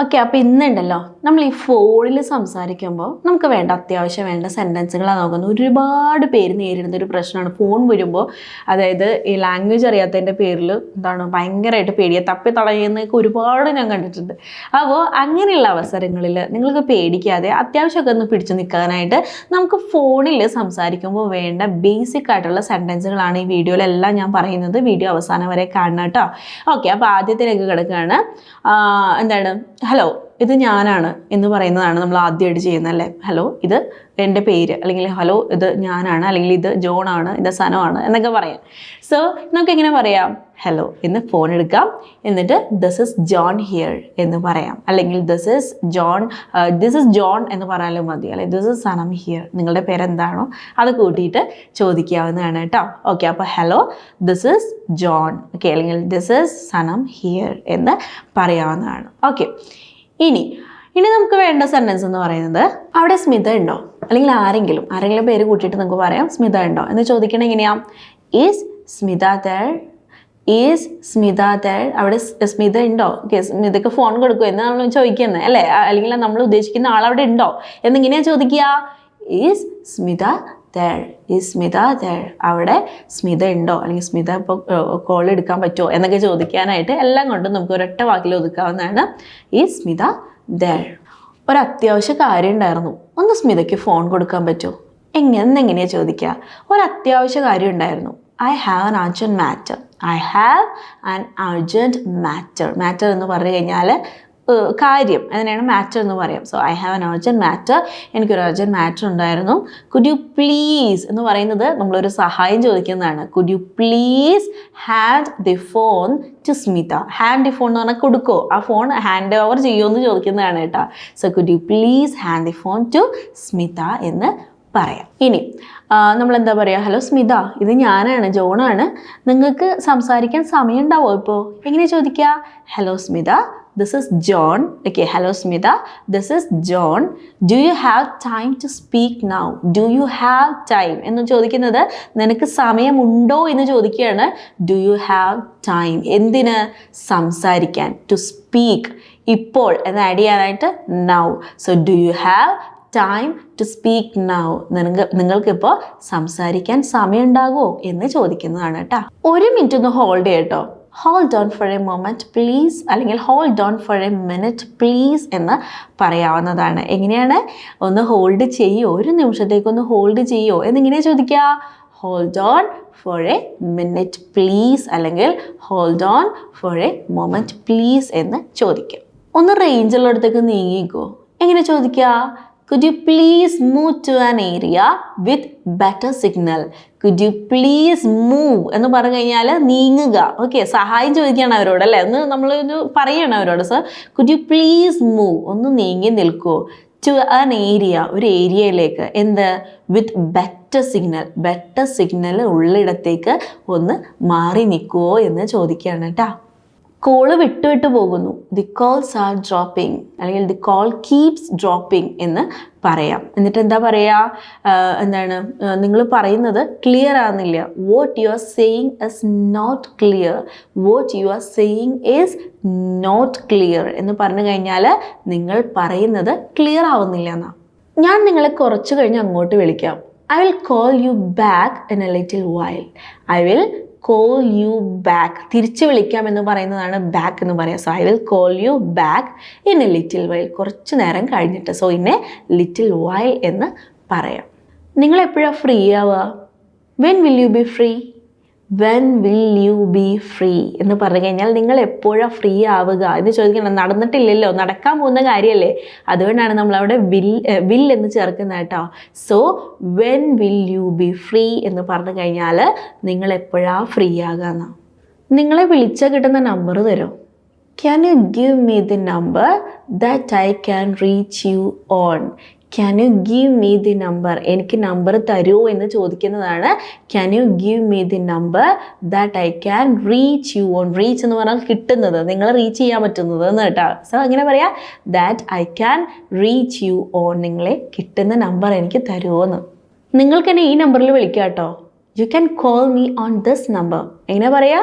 Okay അപ്പോൾ ഇന്നുണ്ടല്ലോ. നമ്മൾ ഈ ഫോണിൽ സംസാരിക്കുമ്പോൾ നമുക്ക് വേണ്ട അത്യാവശ്യം വേണ്ട സെന്റൻസുകളാണ് നോക്കുന്നത്. ഒരുപാട് പേര് നേരിടുന്ന ഒരു പ്രശ്നമാണ്. ഫോൺ വരുമ്പോൾ അതായത് ഈ ലാംഗ്വേജ് അറിയാത്തതിന്റെ പേരിൽ എന്താണ് ഭയങ്കരമായിട്ട് പേടിയെ തപ്പി തളയുന്നൊക്കെ ഒരുപാട് ഞാൻ കണ്ടിട്ടുണ്ട്. അപ്പോൾ അങ്ങനെയുള്ള അവസരങ്ങളിൽ നിങ്ങൾക്ക് പേടിക്കാതെ അത്യാവശ്യമൊക്കെ ഒന്ന് പിടിച്ചു നിൽക്കാനായിട്ട് നമുക്ക് ഫോണിൽ സംസാരിക്കുമ്പോൾ വേണ്ട ബേസിക് ആയിട്ടുള്ള സെന്റൻസുകളാണ് ഈ വീഡിയോയിലെല്ലാം ഞാൻ പറയുന്നത്. വീഡിയോ അവസാനം വരെ കാണണം കേട്ടോ. ഓക്കെ അപ്പോൾ ആദ്യത്തിലേക്ക് കിടക്കുകയാണ്. എന്താണ്? ഹലോ ഇത് ഞാനാണ് എന്ന് പറയുന്നതാണ് നമ്മൾ ആദ്യമായിട്ട് ചെയ്യുന്നത് അല്ലേ? ഹലോ ഇത് എന്റെ പേര് അല്ലെങ്കിൽ ഹലോ ഇത് ഞാനാണ് അല്ലെങ്കിൽ ഇത് ജോൺ ആണ് ഇത് സനമാണ് എന്നൊക്കെ പറയാം. സോ നമുക്ക് എങ്ങനെ പറയാം? ഹലോ എന്ന് ഫോൺ എടുക്കാം. എന്നിട്ട് ദിസ് ഇസ് ജോൺ ഹിയർ എന്ന് പറയാം. അല്ലെങ്കിൽ this is John this is John എന്ന് പറയാലും മതി. അല്ലെങ്കിൽ ദിസ് ഇസ് സനം ഹിയർ നിങ്ങളുടെ പേരെന്താണോ അത് കൂട്ടിയിട്ട് ചോദിക്കാവുന്നതാണ് കേട്ടോ. ഓക്കെ അപ്പോൾ hello this is John okay അല്ലെങ്കിൽ ദിസ് ഇസ് സനം ഹിയർ എന്ന് പറയാവുന്നതാണ്. ഓക്കെ ഇനി ഇനി നമുക്ക് വേണ്ട സെന്റൻസ് എന്ന് പറയുന്നത് അവിടെ സ്മിത ഉണ്ടോ? അല്ലെങ്കിൽ ആരെങ്കിലും ആരെങ്കിലും പേര് കൂട്ടിയിട്ട് നമുക്ക് പറയാം സ്മിത ഉണ്ടോ? എന്ന് ചോദിക്കണേ എങ്ങനെയാ? Is Smitha there is Smitha there അവിടെ സ്മിത ഉണ്ടോ? ഓക്കെ സ്മിതക്ക് ഫോൺ കൊടുക്കുമോ എന്ന് നമ്മൾ ചോദിക്കുന്നത് അല്ലേ? അല്ലെങ്കിൽ നമ്മൾ ഉദ്ദേശിക്കുന്ന ആൾ അവിടെ ഉണ്ടോ? എന്നിങ്ങനെയാ ചോദിക്കുക. ഈസ് സ്മിത തേൾ ഈ സ്മിത തേൾ അവിടെ സ്മിത ഉണ്ടോ? അല്ലെങ്കിൽ സ്മിത ഇപ്പോൾ കോൾ എടുക്കാൻ പറ്റുമോ? എന്നൊക്കെ ചോദിക്കാനായിട്ട് എല്ലാം കൊണ്ടും നമുക്ക് ഒരൊറ്റ വാക്കിൽ ഒതുക്കാവുന്നതാണ്. ഈ സ്മിത തേൾ ഒരു അത്യാവശ്യ കാര്യം ഉണ്ടായിരുന്നു. ഒന്ന് സ്മിതയ്ക്ക് ഫോൺ കൊടുക്കാൻ പറ്റുമോ? എങ്ങനെ എന്നെങ്ങനെയാണ് ചോദിക്കുക ഒരു അത്യാവശ്യ കാര്യം ഉണ്ടായിരുന്നു. I have an urgent matter I have an urgent matter matter എന്ന് പറഞ്ഞു കഴിഞ്ഞാൽ കാര്യം അതിനാണ് മാറ്റർ എന്ന് പറയാം. So I have an urgent matter എനിക്കൊരു അർജന്റ് മാറ്റർ ഉണ്ടായിരുന്നു. കുഡ് യു പ്ലീസ് എന്ന് പറയുന്നത് നമ്മളൊരു സഹായം ചോദിക്കുന്നതാണ്. Could you please hand the phone to Smitha hand the phone എന്ന് പറഞ്ഞാൽ കൊടുക്കോ? ആ ഫോൺ ഹാൻഡ് ഓവർ ചെയ്യുമോ എന്ന് ചോദിക്കുന്നതാണ് കേട്ടോ. So could you please hand the phone to Smitha എന്ന് പറയാം. ഇനി നമ്മൾ എന്താ പറയുക ഹലോ സ്മിത ഇത് ഞാനാണ് ജോണാണ്. നിങ്ങൾക്ക് സംസാരിക്കാൻ സമയം ഉണ്ടാവുമോ ഇപ്പോൾ? എങ്ങനെ ചോദിക്കുക? Hello Smitha this is John okay hello Smitha this is John do you have time to speak now do you have time എന്ന് ചോദിക്കുന്നത് നിനക്ക് സമയമുണ്ടോ എന്ന് ചോദിക്കുകയാണ്. ഡു യു ഹാവ് ടൈം എന്തിന് സംസാരിക്കാൻ? ടു സ്പീക്ക് ഇപ്പോൾ എന്ന് ആഡ് ചെയ്യാനായിട്ട് now so do you have time to speak now നിങ്ങൾക്ക് നിങ്ങൾക്കിപ്പോൾ സംസാരിക്കാൻ സമയമുണ്ടാകുമോ എന്ന് ചോദിക്കുന്നതാണ് കേട്ടോ. ഒരു മിനിറ്റ് ഒന്ന് ഹോൾഡ് ചെയ്യട്ടോ hold on for a moment please അല്ലെങ്കിൽ hold on for a minute please എന്ന് പറയാവുന്നതാണ്. എങ്ങനെയാണ്? ഒന്ന് ഹോൾഡ് ചെയ്യോ ഒരു നിമിഷത്തേക്കൊന്ന് ഹോൾഡ് ചെയ്യോ. എന്നിങ്ങനെ ചോദിക്കുക. Hold on for a minute please അല്ലെങ്കിൽ hold on for a moment please എന്ന് ചോദിക്കും. ഒന്ന് റേഞ്ചുള്ളിടത്തേക്ക് നീങ്ങിക്കോ. എങ്ങനെ ചോദിക്കുക? Could you please move to an area with better signal could you please move എന്ന് പറഞ്ഞു കഴിഞ്ഞാൽ നീങ്ങുക. ഓക്കെ സഹായം ചോദിക്കുകയാണ് അവരോട് അല്ലേ? ഒന്ന് നമ്മളൊരു പറയുകയാണ് അവരോട് sir could you please move ഒന്ന് നീങ്ങി നിൽക്കൂ. ടു ആൻ ഏരിയ ഒരു ഏരിയയിലേക്ക്. എന്ത്? With better signal better signal ഉള്ളിടത്തേക്ക് ഒന്ന് മാറി നിൽക്കുമോ എന്ന് ചോദിക്കുകയാണ് കേട്ടോ കോൾ വിട്ടു വിട്ടു പോകുന്നു. ദി കോൾസ് ആർ ഡ്രോപ്പിംഗ് അല്ലെങ്കിൽ ദി കോൾ കീപ്സ് ഡ്രോപ്പിംഗ് എന്ന് പറയാം. എന്നിട്ട് എന്താ പറയുക എന്താണ്? നിങ്ങൾ പറയുന്നത് ക്ലിയർ ആകുന്നില്ല what you are saying is not clear what you are saying is not clear എന്ന് പറഞ്ഞു കഴിഞ്ഞാൽ നിങ്ങൾ പറയുന്നത് ക്ലിയർ ആവുന്നില്ല എന്നാണ് ഞാൻ നിങ്ങളെ കുറച്ച് കഴിഞ്ഞ് അങ്ങോട്ട് വിളിക്കാം. I will call you back in a little while I will call you back തിരിച്ചു വിളിക്കാം എന്ന് പറയുന്നതാണ് ബാക്ക് എന്ന് പറയാം so I will call you back in a little while കുറച്ച് നേരം കഴിഞ്ഞിട്ട്. സോ ഇന്നെ ലിറ്റിൽ വൈൽ എന്ന് പറയാം. നിങ്ങൾ എപ്പോഴാണ് ഫ്രീ ആവുക? When will you be free when will you be free എന്ന് പറഞ്ഞു കഴിഞ്ഞാൽ നിങ്ങൾ എപ്പോഴാ ഫ്രീ ആവുക? എന്ന് ചോദിക്കണം. നടന്നിട്ടില്ലല്ലോ. നടക്കാൻ പോകുന്ന കാര്യമല്ലേ അതുകൊണ്ടാണ് നമ്മളവിടെ വിൽ വിൽ എന്ന് ചേർക്കുന്നത് കേട്ടോ. So when will you be free എന്ന് പറഞ്ഞു കഴിഞ്ഞാൽ നിങ്ങൾ എപ്പോഴാ ഫ്രീ ആകുക ആകാന്ന് നിങ്ങളെ വിളിച്ചാൽ കിട്ടുന്ന നമ്പർ തരും? Can you give me the number that I can reach you on can you give me the number എനിക്ക് നമ്പർ തരുമോ എന്ന് ചോദിക്കുന്നതാണ്. Can you give me the number that I can reach you on reach എന്ന് പറഞ്ഞാൽ കിട്ടുന്നത്. നിങ്ങൾ reach ചെയ്യാൻ പറ്റുന്നത് എന്ന് കേട്ടോ. സോ അങ്ങനെ പറയാം. That I can reach you on നിങ്ങളെ കിട്ടുന്ന നമ്പർ എനിക്ക് തരുമോ എന്ന്. നിങ്ങൾക്ക് എന്നെ ഈ നമ്പറിൽ വിളിക്കാം കേട്ടോ you can call me on this number എങ്ങനെ പറയാ?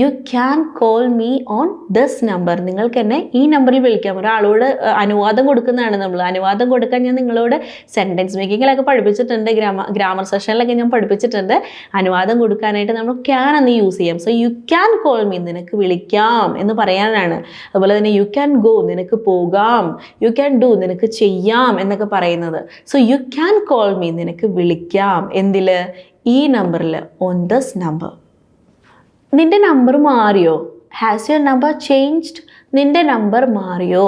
You can call me on this number നിങ്ങൾക്ക് എന്നെ ഈ നമ്പറിൽ വിളിക്കാം. ഒരാളോട് അനുവാദം കൊടുക്കുന്നതാണ് നമ്മൾ അനുവാദം കൊടുക്കാൻ ഞാൻ നിങ്ങളോട് സെന്റൻസ് മേക്കിങ്ങിലൊക്കെ പഠിപ്പിച്ചിട്ടുണ്ട്. ഗ്രാമ ഗ്രാമർ സെഷനിലൊക്കെ ഞാൻ പഠിപ്പിച്ചിട്ടുണ്ട്. അനുവാദം കൊടുക്കാനായിട്ട് നമ്മൾ ക്യാൻ എന്ന് യൂസ് ചെയ്യാം. So you can call me നിനക്ക് വിളിക്കാം എന്ന് പറയാനാണ്. അതുപോലെ തന്നെ യു ക്യാൻ ഗോ നിനക്ക് പോകാം. യു ക്യാൻ ഡു നിനക്ക് ചെയ്യാം എന്നൊക്കെ പറയുന്നത്. So you can call me നിനക്ക് വിളിക്കാം. എന്തിൽ ഈ നമ്പറിൽ ഓൺ ദസ് നമ്പർ നിന്റെ നമ്പർ മാറിയോ? ഹാസ് യുവർ നമ്പർ ചേഞ്ച്ഡ് നിന്റെ നമ്പർ മാറിയോ?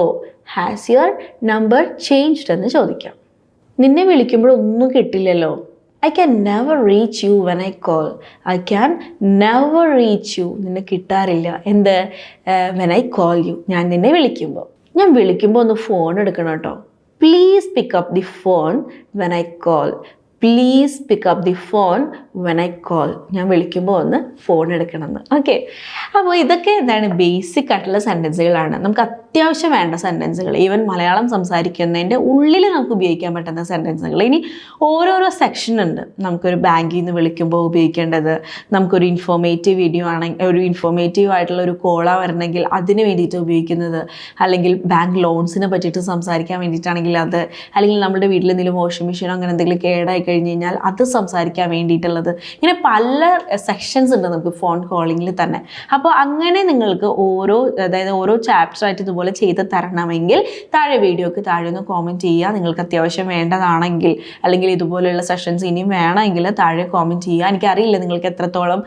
ഹാസ് യുവർ നമ്പർ ചേഞ്ച്ഡ് എന്ന് ചോദിക്കാം. നിന്നെ വിളിക്കുമ്പോൾ ഒന്നും കിട്ടില്ലല്ലോ. I can never reach you when I call I can never reach you നിന്നെ കിട്ടാറില്ല. എന്ത്? വെൻ ഐ കോൾ യു ഞാൻ നിന്നെ വിളിക്കുമ്പോൾ ഞാൻ വിളിക്കുമ്പോൾ ഒന്ന് ഫോൺ എടുക്കണം കേട്ടോ. Please pick up the phone when I call please pick up the phone when I call ഞാൻ വിളിക്കുമ്പോൾ ഒന്ന് ഫോൺ എടുക്കണമെന്ന്. ഓക്കെ അപ്പോൾ ഇതൊക്കെ എന്താണ് ബേസിക് ആയിട്ടുള്ള സെന്റൻസുകളാണ് നമുക്ക് അത്യാവശ്യം വേണ്ട സെന്റൻസുകൾ ഈവൻ മലയാളം സംസാരിക്കുന്നതിന്റെ ഉള്ളിൽ നമുക്ക് ഉപയോഗിക്കാൻ പറ്റുന്ന സെന്റൻസുകൾ ഇനി ഓരോരോ സെക്ഷൻ ഉണ്ട്. നമുക്കൊരു ബാങ്കിൽ നിന്ന് വിളിക്കുമ്പോൾ ഉപയോഗിക്കേണ്ടത് നമുക്കൊരു ഇൻഫോർമേറ്റീവ് വീഡിയോ ആണെങ്കിൽ ഒരു ഇൻഫോർമേറ്റീവ് ആയിട്ടുള്ള ഒരു കോള വരണമെങ്കിൽ അതിന് വേണ്ടിയിട്ട് ഉപയോഗിക്കുന്നത് അല്ലെങ്കിൽ ബാങ്ക് ലോൺസിനെ പറ്റിയിട്ട് സംസാരിക്കാൻ വേണ്ടിയിട്ടാണെങ്കിൽ അത് അല്ലെങ്കിൽ നമ്മുടെ വീട്ടിൽ എന്തെങ്കിലും വാഷിംഗ് മെഷീനോ അങ്ങനെ എന്തെങ്കിലും കേടായി കഴിഞ്ഞ് കഴിഞ്ഞാൽ അത് സംസാരിക്കാൻ വേണ്ടിയിട്ടുള്ളത്. ഇങ്ങനെ പല സെക്ഷൻസ് ഉണ്ട് നമുക്ക് ഫോൺ കോളിങ്ങിൽ തന്നെ. അപ്പോൾ അങ്ങനെ നിങ്ങൾക്ക് ഓരോ അതായത് ഓരോ ചാപ്റ്റർ ആയിട്ട് ഇതുപോലെ ചെയ്ത് തരണമെങ്കിൽ താഴെ വീഡിയോക്ക് താഴെ ഒന്ന് കോമെന്റ് ചെയ്യുക. നിങ്ങൾക്ക് അത്യാവശ്യം വേണ്ടതാണെങ്കിൽ അല്ലെങ്കിൽ ഇതുപോലെയുള്ള സെഷൻസ് ഇനിയും വേണമെങ്കിൽ താഴെ കോമെന്റ് ചെയ്യുക. എനിക്കറിയില്ല നിങ്ങൾക്ക് എത്രത്തോളം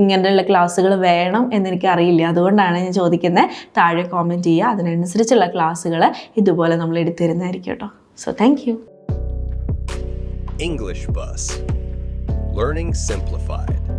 ഇങ്ങനെയുള്ള ക്ലാസ്സുകൾ വേണം എന്നെനിക്കറിയില്ല. അതുകൊണ്ടാണ് ഞാൻ ചോദിക്കുന്നത് താഴെ കോമെന്റ് ചെയ്യുക. അതിനനുസരിച്ചുള്ള ക്ലാസ്സുകൾ ഇതുപോലെ നമ്മൾ എടുത്തിരുന്നതായിരിക്കും കേട്ടോ. So thank you English Bus. Learning Simplified.